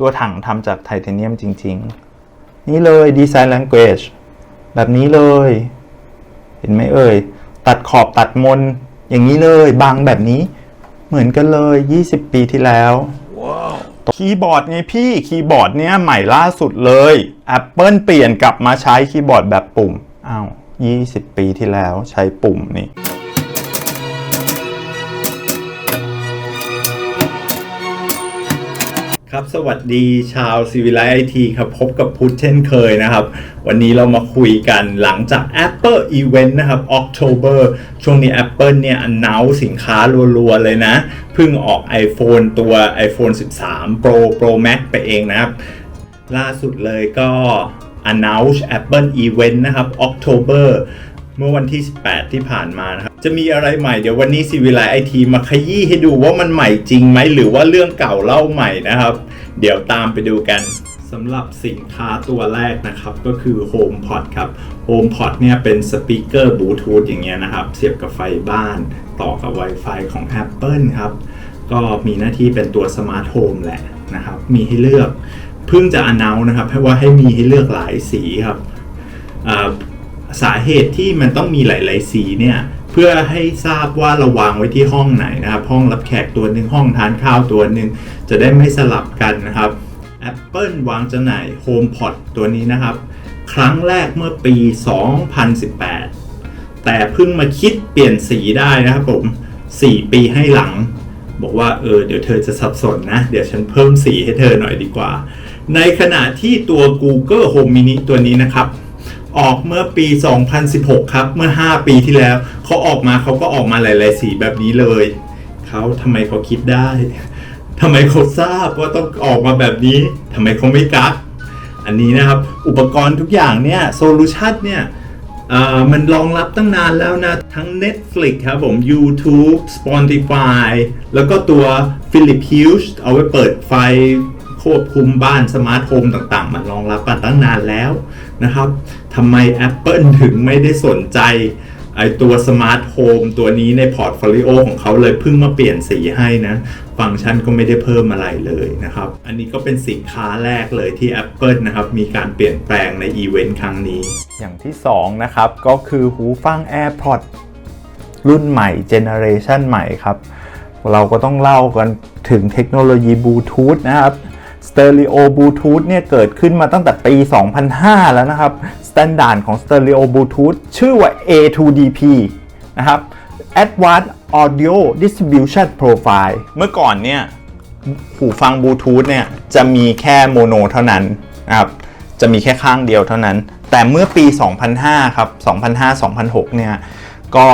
ตัวถังทำจากไทเทเนียมจริง ๆ นี่เลย Design Language แบบนี้เลย เห็นไหมเอ่ย ตัดขอบตัดมน อย่างนี้เลยบางแบบนี้ เหมือนกันเลย 20 ปีที่แล้วคีย์บอร์ดไงพี่ คีย์บอร์ดเนี้ยใหม่ล่าสุดเลย Apple เปลี่ยนกลับมาใช้คีย์บอร์ดแบบปุ่ม อ้าว 20 ปีที่แล้วใช้ปุ่มนี่ ครับสวัสดีชาวซีวิไลไอทีครับ พบกับพุทธเช่นเคยนะครับ วันนี้เรามาคุยกันหลังจาก Apple Event นะครับ October ช่วงนี้ Apple เนี่ย announce สินค้ารัวๆ เลยนะ เพิ่งออก iPhone ตัว iPhone 13 Pro Pro Max ไปเองนะครับ ล่าสุดเลยก็ announce Apple Event นะครับ October เมื่อวันที่ 18 ที่ผ่านมานะครับ จะมีอะไรใหม่เดี๋ยววันนี้ซีวิไลไอทีมาขยี้ให้ดูว่ามันใหม่จริงไหมหรือว่าเรื่องเก่าเล่าใหม่นะครับ เดี๋ยวตามไปดูกันสำหรับสินค้าตัวแรกนะครับก็คือ HomePod ครับ HomePod เนี่ยเป็นสปีกเกอร์บลูทูธอย่างเงี้ยนะครับ เสียบกับไฟบ้านต่อกับ Wi-Fi ของ Apple ครับ ก็มีหน้าที่เป็นตัวสมาร์ทโฮมแหละนะครับ มีให้เลือก เพิ่งจะ announce นะครับว่าให้มีให้เลือกหลายสีครับ สาเหตุที่มันต้องมีหลาย ๆ สีเนี่ยเพื่อให้ทราบว่าเราวางไว้ที่ห้องไหนนะครับ ห้องรับแขกตัวหนึ่งห้องทานข้าวตัวหนึ่งจะได้ไม่สลับกันนะครับ Apple วางจำหน่าย HomePod ตัวนี้นะครับ ครั้งแรกเมื่อปี 2018 แต่เพิ่งมาคิดเปลี่ยนสีได้นะครับผม 4 ปีให้หลัง บอกว่าเออเดี๋ยวเธอจะสับสนนะ เดี๋ยวฉันเพิ่มสีให้เธอหน่อยดีกว่า ในขณะที่ตัว Google Home Mini ตัวนี้นะครับ ออกเมื่อปี 2016 ครับเมื่อ 5 ปีที่แล้วเขาออกมาเขาก็ออกมาหลาย ๆ สีแบบนี้เลยเขาทำไมเขาคิดได้ทำไมเขาทราบว่าต้องออกมาแบบนี้ทำไมเขาไม่กักอันนี้นะครับอุปกรณ์ทุกอย่างเนี่ยโซลูชันเนี่ยมันรองรับตั้งนานแล้วนะ ทั้ง Netflix ครับผม YouTube Spotify แล้วก็ตัว Philip Hughes เอาไว้เปิดไฟควบคุมบ้านสมาร์ทโฮมต่างๆ มันรองรับมาตั้งนานแล้วนะครับ ทำไม Apple ถึงไม่ได้สนใจไอตัวสมาร์ทโฮมตัวนี้ในพอร์ตโฟลิโอของเขาเลยเพิ่งมาเปลี่ยนสีให้นะ ฟังก์ชันก็ไม่ได้เพิ่มอะไรเลยนะครับ อันนี้ก็เป็นสินค้าแรกเลยที่ Apple นะครับ มีการเปลี่ยนแปลงในอีเวนต์ครั้งนี้ อย่างที่ 2 นะครับ ก็คือหูฟัง AirPods รุ่นใหม่เจเนอเรชันใหม่ครับ เราก็ต้องเล่ากันถึงเทคโนโลยีบลูทูธนะครับ เตอริโอบลูทูธเนี่ยเกิดขึ้นมาตั้งแต่ปี 2005 แล้วนะครับสแตนดาร์ดของสเตอริโอบลูทูธชื่อว่า A2DP นะครับ Advanced Audio Distribution Profile เมื่อก่อนเนี่ยหูฟังบลูทูธเนี่ยจะมีแค่โมโนเท่านั้นนะครับจะมีแค่ข้างเดียวเท่านั้น แต่เมื่อปี 2005 ครับ 2005-2006 เนี่ยก็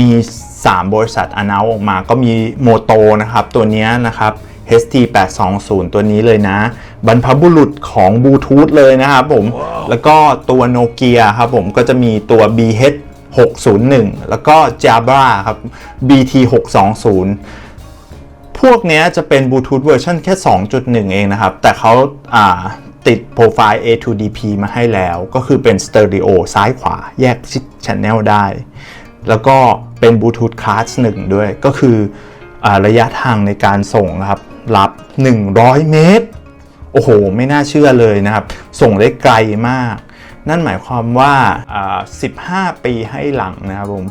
มี 3 บริษัท announce ออกมา ก็มีโมโตนะครับ ตัวนี้นะครับ HT820 ตัวนี้เลยนะ บรรพบุรุษของบลูทูธเลยนะครับผมแล้วก็ตัวโนเกียครับผมก็จะมีตัว BH 601 แล้วก็ Jabra ครับ BT 620 พวกเนี้ยจะเป็นบลูทูธเวอร์ชันแค่ 2.1 เองนะครับ แต่เขาอ่าติดโปรไฟล์ A2DP มาให้แล้ว ก็คือเป็นสเตอริโอซ้ายขวาแยกชิดช n นลได้ แล้วก็เป็นบลูทูธคลาส1ด้วย ก็คืออาระยะทางในการส่งนะครับ รับ 100 เมตร โอ้โห ไม่น่าเชื่อเลยนะครับ ส่งได้ไกลมาก นั่นหมายความว่า 15 ปีให้หลังนะครับผม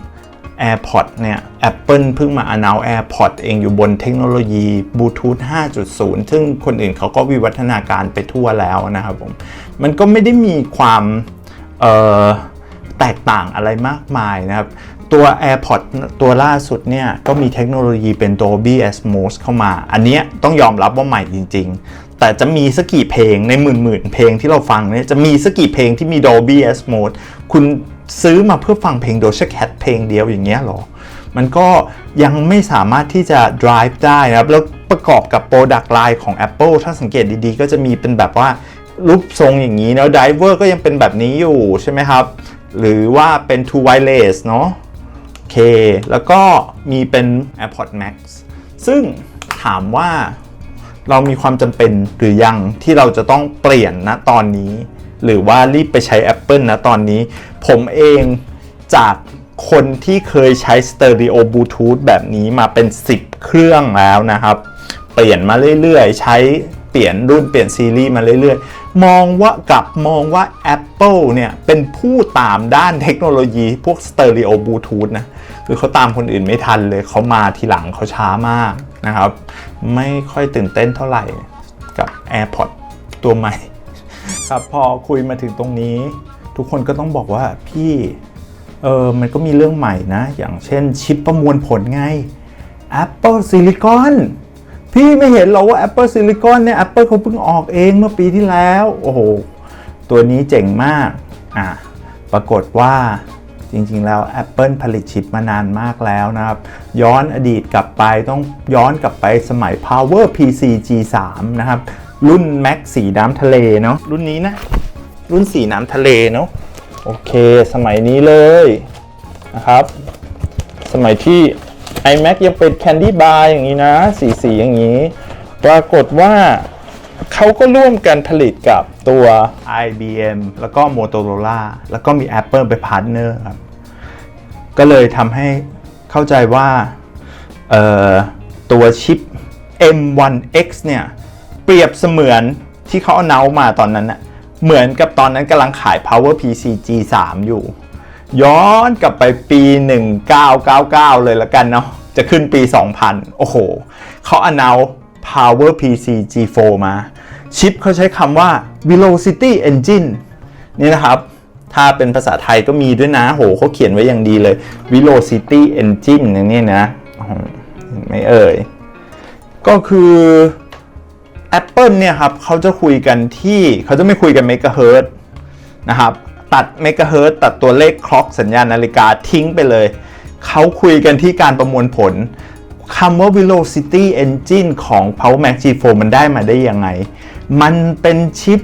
AirPods เนี่ย Apple เพิ่งมา announce AirPod เองอยู่บนเทคโนโลยีบลูทูธ5.0 ซึ่งคนอื่นเขาก็วิวัฒนาการไปทั่วแล้วนะครับผม มันก็ไม่ได้มีความแตกต่างอะไรมากมายนะครับ ตัว AirPods ตัวล่าสุดเนี่ย ก็มีเทคโนโลยีเป็น Dolby Atmos เข้ามา อันเนี้ยต้องยอมรับว่าใหม่จริง ๆ แต่จะมีสักกี่เพลงในหมื่นๆเพลงที่เราฟังเนี่ยจะมีสักกี่เพลงที่มี Dolby Atmos คุณซื้อมาเพื่อฟังเพลง Doja Cat เพลงเดียวอย่างเงี้ยหรอ มันก็ยังไม่สามารถที่จะ drive ได้นะครับ แล้วประกอบกับ Product Line ของ Apple ถ้าสังเกตดีๆ ก็จะมีเป็นแบบว่ารูปทรงอย่างนี้แล้ว Driver ก็ยังเป็นแบบนี้อยู่ใช่ไหมครับ หรือว่าเป็น Two Wireless เนาะ โอเคแล้วก็มีเป็น AirPods Max ซึ่งถามว่าเรามีความจำเป็นหรือยังที่เราจะต้องเปลี่ยนนะตอนนี้ หรือว่ารีบไปใช้ Apple นะตอนนี้ ผมเองจากคนที่เคยใช้สเตอริโอบลูทูธแบบนี้มาเป็น 10 เครื่องแล้วนะครับ เปลี่ยนมาเรื่อยๆ ใช้เปลี่ยนรุ่นเปลี่ยนซีรีส์มาเรื่อยๆ มองว่ากลับมองว่า Apple เนี่ย เป็นผู้ตามด้านเทคโนโลยีพวกสเตอริโอบลูทูธนะ คือเขาตามคนอื่นไม่ทันเลยเขามาทีหลังเขาช้ามากนะครับ ไม่ค่อยตื่นเต้นเท่าไหร่กับ AirPods ตัวใหม่ครับพอคุยมาถึงตรงนี้ ทุกคนก็ต้องบอกว่าพี่เออมันก็มีเรื่องใหม่นะ อย่างเช่นชิปประมวลผลไง Apple Silicon พี่ไม่เห็นเหรอว่า Apple Silicon เนี่ย Apple เขาเพิ่งออกเองเมื่อปีที่แล้ว โอ้โห ตัวนี้เจ๋งมาก อะ ปรากฏว่า จริงๆแล้ว Apple ผลิตชิปมานานมากแล้วนะครับ ย้อนอดีตกลับไปต้องย้อนกลับไปสมัย Power PC G3 นะครับ รุ่น Mac สีน้ำทะเลเนาะรุ่นนี้นะ รุ่นสีน้ำทะเลเนาะโอเค สมัยนี้เลยนะครับ สมัยที่ iMac ยังเป็น Candy Bar อย่างนี้นะ สีสีๆอย่างนี้ ปรากฏว่าเขาก็ร่วมกันผลิตกับตัว IBM แล้วก็ Motorola แล้วก็มี Apple ไปพาร์ทเนอร์ครับ ก็เลยทำให้เข้าใจว่าตัวชิป M1X เนี่ยเปรียบเสมือนที่เขาเอาเนามาตอนนั้นนะเหมือนกับตอนนั้นกำลังขาย Power PC G3 อยู่ ย้อนกลับไปปี 1999 เลยละกันเนาะจะขึ้นปี 2000 โอ้โหเขาเอาเนา Power PC G4 มา ชิปเขาใช้คำว่า Velocity Engine นี่นะครับ ถ้าเป็นภาษาไทยก็มีด้วยนะโหเขาเขียนไว้อย่างดีเลย Velocity Engine อย่างนี้นะไม่เอ่ย ก็คือ Apple เนี่ยครับเขาจะคุยกันที่เขาจะไม่คุยกันเมกะเฮิรตซ์นะครับตัดเมกะเฮิร์ตัดตัวเลขคล็อกสัญญาณนาฬิกาทิ้งไปเลย เขาคุยกันที่การประมวลผลคำว่า Velocity Engine ของ Power Mac G4 มันได้มาได้ยังไง มันเป็นชิป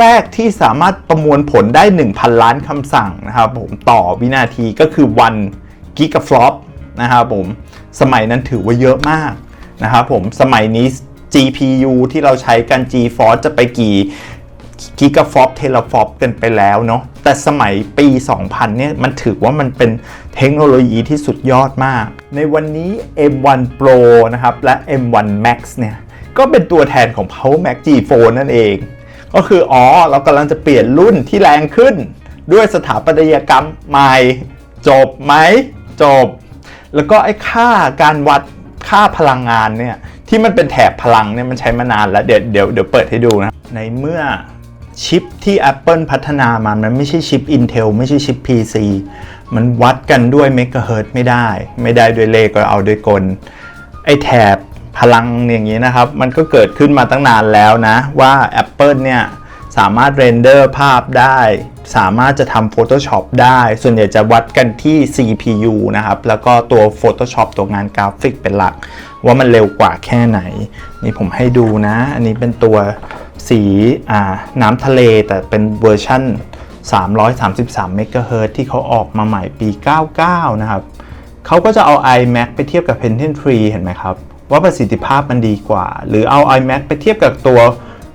แรก ๆ ที่สามารถประมวลผลได้ 1,000 ล้านคำสั่งนะครับผมต่อวินาทีก็คือ1 gigaflop นะครับผมสมัยนั้นถือว่าเยอะมากนะครับผมสมัยนี้ GPU ที่เราใช้กัน GeForce จะไปกี่กิกะฟลอปเทเลฟลอปกันไปแล้วเนาะแต่สมัยปี 2000 เนี่ย มันถือว่ามันเป็นเทคโนโลยีที่สุดยอดมาก ในวันนี้ M1 Pro นะครับ และ M1 Max เนี่ย ก็เป็นตัวแทนของ Power Mac G4 นั่นเอง ก็คืออ๋อเรากำลังจะเปลี่ยนรุ่นที่แรงขึ้น ด้วยสถาปัตยกรรมใหม่ จบไหม จบ แล้วก็ไอ้ค่าการวัดค่าพลังงานเนี่ย ที่มันเป็นแถบพลังเนี่ยมันใช้มานานแล้ว เดี๋ยวเดี๋ยวเดี๋ยวเปิดให้ดูนะ ในเมื่อชิปที่ Apple พัฒนามามันไม่ใช่ชิป Intel ไม่ใช่ชิป PC มันวัดกันด้วยเมกะเฮิรตไม่ได้ ไม่ได้ด้วยเลขก็เอาด้วยกล ไอ้แถบ พลังอย่างนี้นะครับ มันก็เกิดขึ้นมาตั้งนานแล้วนะว่า Apple เนี่ยสามารถเรนเดอร์ภาพได้ สามารถจะทำ Photoshop ได้ ส่วนใหญ่จะวัดกันที่ CPU นะครับ แล้วก็ตัว Photoshop ตัวงานกราฟิกเป็นหลัก ว่ามันเร็วกว่าแค่ไหน นี่ผมให้ดูนะ อันนี้เป็นตัวสีน้ำทะเลแต่เป็นเวอร์ชั่น 333 เมกะเฮิรตซ์ที่เขาออกมาใหม่ปี 99 นะครับ เขาก็จะเอา iMac ไปเทียบกับ Pentium 3 เห็นไหมครับ ว่าประสิทธิภาพมันดีกว่า หรือเอา iMac ไปเทียบกับตัว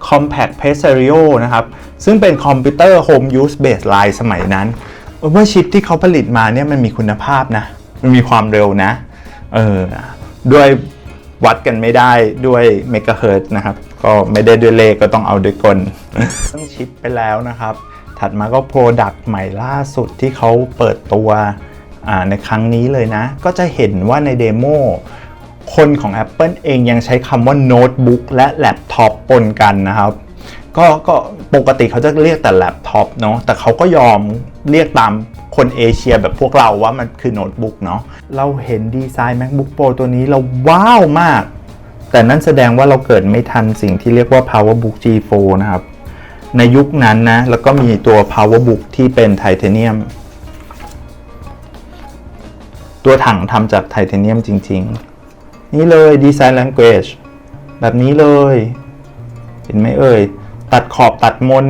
Compact Presario นะครับ ซึ่งเป็นคอมพิวเตอร์ Home Use Baseline สมัยนั้นว่าชิปที่เขาผลิตมาเนี่ยมันมีคุณภาพนะ มันมีความเร็วนะ เออด้วยวัดกันไม่ได้ด้วยเมกะเฮิรตซ์นะครับ ก็ไม่ได้ด้วยเลขก็ต้องเอาด้วยกลเรื่องชิปไปแล้วนะครับ ถัดมาก็โปรดักต์ใหม่ล่าสุดที่เขาเปิดตัวในครั้งนี้เลยนะ ก็จะเห็นว่าในเดโม คนของ Apple เองยังใช้คำว่าโน้ตบุ๊กและแล็ปท็อปปนกันนะครับก็ก็ปกติเขาจะเรียกแต่แล็ปท็อปเนาะแต่เขาก็ยอมเรียกตามคนเอเชียแบบพวกเราว่ามันคือโน้ตบุ๊กเนาะเราเห็นดีไซน์ MacBook Pro ตัวนี้เราว้าวมาก แต่นั่นแสดงว่าเราเกิดไม่ทันสิ่งที่เรียกว่า PowerBook G4 นะครับ ในยุคนั้นนะ แล้วก็มีตัว PowerBook ที่เป็นไทเทเนียม ตัวถังทำจากไทเทเนียมจริง ๆ นี่เลย Design Language แบบนี้เลย เห็นไหมเอ่ย ตัดขอบตัดมน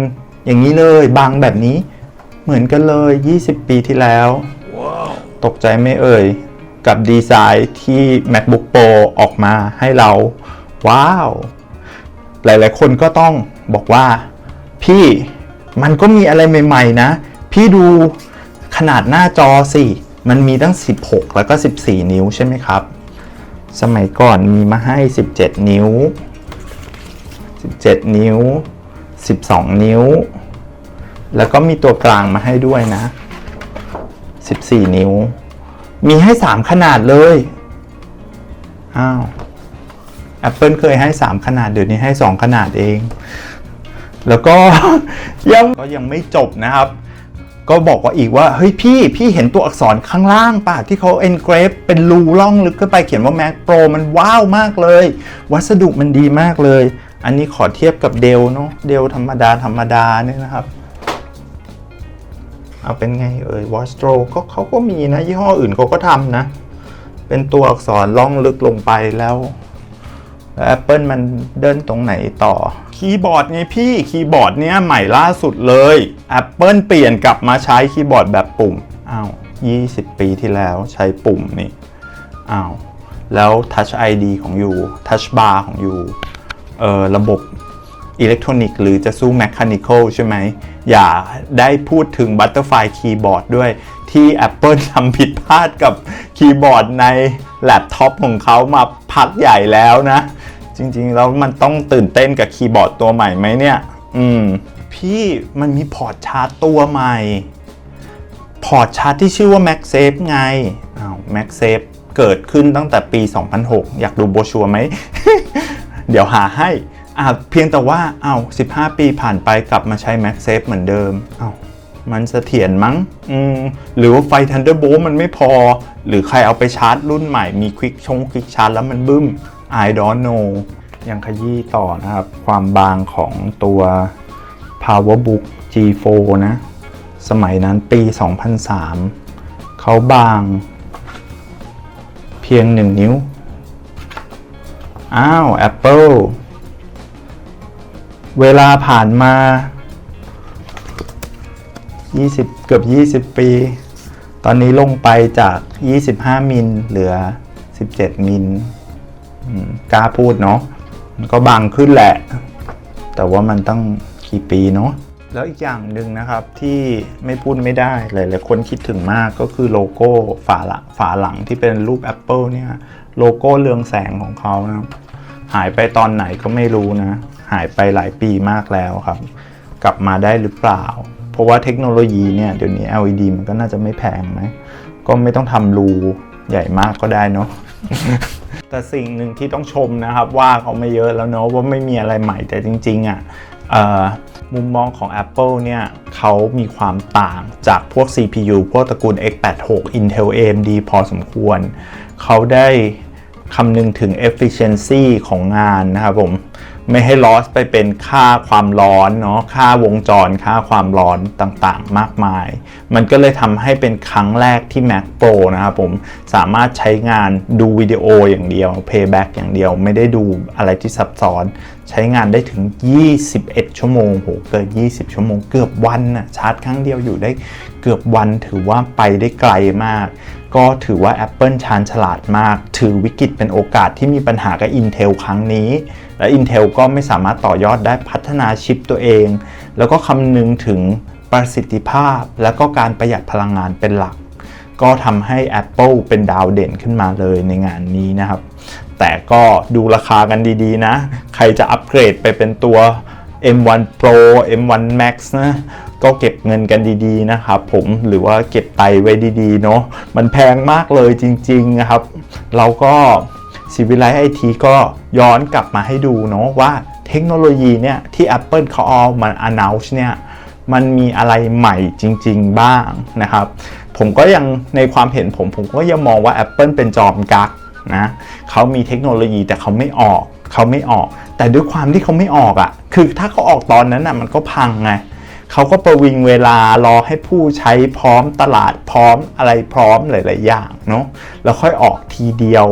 อย่างนี้เลยบางแบบนี้เหมือนกันเลย 20 ปีที่แล้วตกใจไหม่เอ่ย กับดีไซน์ที่ MacBook Pro ออกมาให้เรา ว้าว หลายๆ คนก็ต้องบอกว่า พี่มันก็มีอะไรใหม่ๆนะ พี่ดูขนาดหน้าจอสิ มันมีตั้ง 16 แล้วก็ 14 นิ้วใช่ไหมครับ สมัยก่อนมีมาให้ 17 นิ้ว 17 นิ้ว 12 นิ้ว แล้วก็มีตัวกลางมาให้ด้วยนะ 14 นิ้ว มีให้ 3 ขนาดเลย อ้าว Apple เคยให้ 3 ขนาด เดี๋ยวนี้ให้ 2 ขนาดเอง แล้วก็ยังก็ยังไม่จบนะครับ ก็บอกว่าอีกว่าเฮ้ยพี่พี่เห็นตัวอักษรข้างล่างป่ะ ที่เขา engrave เป็นรูล่องลึกขึ้นไปเขียนว่า Mac Pro มันว้าวมากเลย วัสดุมันดีมากเลย อันนี้ขอเทียบกับเดลเนาะเดลธรรมดาธรรมดาเนี่ยนะครับเอาเป็นไงเอ่ย Watch Pro ก็เขาก็มีนะ ยี่ห้ออื่นเขาก็ทำนะ เป็นตัวอักษรล่องลึกลงไปแล้ว แล้ว Apple มันเดินตรงไหนต่อ คีย์บอร์ดไงพี่คีย์บอร์ดเนี้ยใหม่ล่าสุดเลย Apple เปลี่ยนกลับมาใช้คีย์บอร์ดแบบปุ่มอ้าว20 ปีที่แล้วใช้ปุ่มนี่อ้าวแล้ว Touch ID ของอยู่ Touch Bar ของอยู่เอ่อระบบอิเล็กทรอนิกส์หรือจะสู้ Mechanical ใช่ไหม อย่าได้พูดถึง Butterfly Keyboard ด้วยที่ Apple ทำผิดพลาดกับคีย์บอร์ดในแล็ปท็อปของเขามาพักใหญ่แล้วนะ จริงๆ แล้วมันต้องตื่นเต้นกับคีย์บอร์ดตัวใหม่ไหมเนี่ย อืม พี่มันมีพอร์ตชาร์จตัวใหม่ พอร์ตชาร์จที่ชื่อว่า MagSafe ไงอ้าว MagSafe เกิดขึ้นตั้งแต่ปี 2006 อยากดูโบชัวไหม เดี๋ยวหาให้อ่าเพียงแต่ว่าอ้าว15 ปีผ่านไปกลับมาใช้ MagSafe เหมือนเดิมอ้าวมันเสถียรมั้ง อืม หรือว่าไฟ Thunderbolt มันไม่พอ หรือใครเอาไปชาร์จรุ่นใหม่มีควิกชงควิกชาร์จแล้วมันบึ้ม I don't know ยังขยี้ต่อนะครับ ความบางของตัว PowerBook G4 นะ สมัยนั้นปี 2003 เขาบางเพียง 1 นิ้ว อ้าว Apple เวลาผ่านมา 20 เกือบ 20 ปี ตอนนี้ลงไปจาก 25 มิลเหลือ 17 มิลอืม กล้าพูดเนาะมันก็บางขึ้นแหละ แต่ว่ามันตั้งกี่ปีเนาะแล้วอีกอย่างหนึ่งนะครับที่ไม่พูดไม่ได้หลายๆคนคิดถึงมากก็คือโลโก้ฝาละฝาหลังที่เป็นรูป Apple เนี่ยโลโก้เรืองแสงของเขานะหายไปตอนไหนก็ไม่รู้นะ หายไปหลายปีมากแล้วครับ กลับมาได้หรือเปล่า เพราะว่าเทคโนโลยีเนี่ยเดี๋ยวนี้ LED มันก็น่าจะไม่แพงไหมก็ไม่ต้องทำรูใหญ่มากก็ได้เนาะ แต่สิ่งหนึ่งที่ต้องชมนะครับ ว่าเขาไม่เยอะแล้วเนาะว่าไม่มีอะไรใหม่แต่จริงๆอะ่ะมุมมองของ Apple เนี่ยเขามีความต่างจากพวก CPU พวกตระกูล x86 Intel AMD พอสมควร เขาได้คำนึงถึง efficiency ของงานนะครับผม ไม่ให้ loss ไปเป็นค่าความร้อนเนาะค่าวงจรค่าความร้อนต่างๆ มากมาย มันก็เลยทำให้เป็นครั้งแรกที่ Mac Pro นะครับผมสามารถใช้งานดูวิดีโออย่างเดียว playback อย่างเดียวไม่ได้ดูอะไรที่ซับซ้อน ใช้งานได้ถึง 21 ชั่วโมงโหเกิน20 ชั่วโมงเกือบวันนะชาร์จครั้งเดียวอยู่ได้เกือบวันถือว่าไปได้ไกลมาก ก็ถือว่า Apple ชาญฉลาดมาก ถือวิกฤตเป็นโอกาสที่มีปัญหากับ Intel ครั้งนี้ และ Intel ก็ไม่สามารถต่อยอดได้พัฒนาชิปตัวเอง แล้วก็คำนึงถึงประสิทธิภาพ และก็การประหยัดพลังงานเป็นหลัก ก็ทำให้ Apple เป็นดาวเด่นขึ้นมาเลยในงานนี้นะครับ แต่ก็ดูราคากันดีๆนะ ใครจะอัปเกรดไปเป็นตัว M1 Pro M1 Max นะก็เก็บเงินกันดีๆนะครับผมหรือว่าเก็บไตไว้ดีๆเนาะมันแพงมากเลยจริงๆนะครับ เราก็ ซีวิไลไอทีก็ย้อนกลับมาให้ดูเนาะว่าเทคโนโลยีเนี่ยที่ Apple เขาเอามา announce เนี่ยมันมีอะไรใหม่จริง ๆ บ้างนะครับ ผมก็ยังในความเห็นผมผมก็ยังมองว่า Apple เป็นจอมกักนะเขามีเทคโนโลยีแต่เขาไม่ออกเขาไม่ออก แต่ด้วยความที่เขาไม่ออกอะ่ะ คือถ้าเขาออกตอนนั้นอะมันก็พังไงเขาก็ประวิงเวลารอให้ผู้ใช้พร้อมตลาดพร้อมอะไรพร้อมหลาย ๆ อย่างเนาะแล้วค่อยออกทีเดียว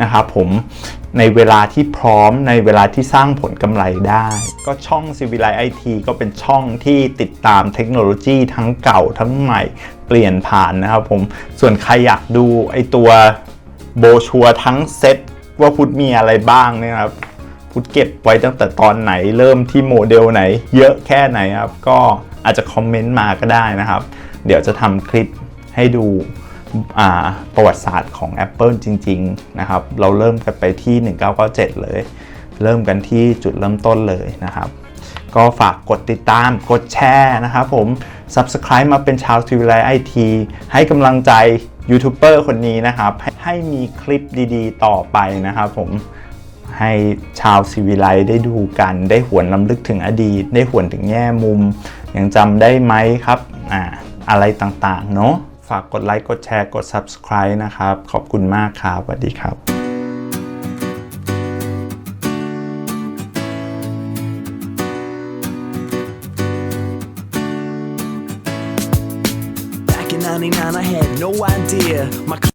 นะครับผมในเวลาที่พร้อมในเวลาที่สร้างผลกำไรได้ ก็ช่อง c i v i l i z IT ก็เป็นช่องที่ติดตามเทคโนโลยีทั้งเก่าทั้งใหม่เปลี่ยนผ่านนะครับผมส่วนใครอยากดูไอตัวโบชัวทั้งเซ็ตว่าพุทธมีอะไรบ้างเนี่ยครับพุทธเก็บไว้ตั้งแต่ตอนไหนเริ่มที่โมเดลไหน เยอะแค่ไหนครับ ก็อาจจะคอมเมนต์มาก็ได้นะครับ เดี๋ยวจะทำคลิปให้ดู ประวัติศาสตร์ของ Apple จริง ๆ นะครับ เราเริ่มกันไปที่ 1997 เลย เริ่มกันที่จุดเริ่มต้นเลยนะครับ ก็ฝากกดติดตามกดแชร์นะครับผม Subscribe มาเป็นชาวทีวีไลไอทีให้กำลังใจยูทูบเบอร์คนนี้นะครับให้ให้มีคลิปดีๆ ต่อไปนะครับผมให้ชาวซีวิไลได้ดูกัน ได้หวนลำลึกถึงอดีต ได้หวนถึงแง่มุม ยังจำได้ไหมครับ อ่า อะไรต่างๆ เนาะ ฝากกดไลค์กดแชร์กด Subscribe นะครับ ขอบคุณมากครับสวัสดีครับ Back in 99, I had no idea. My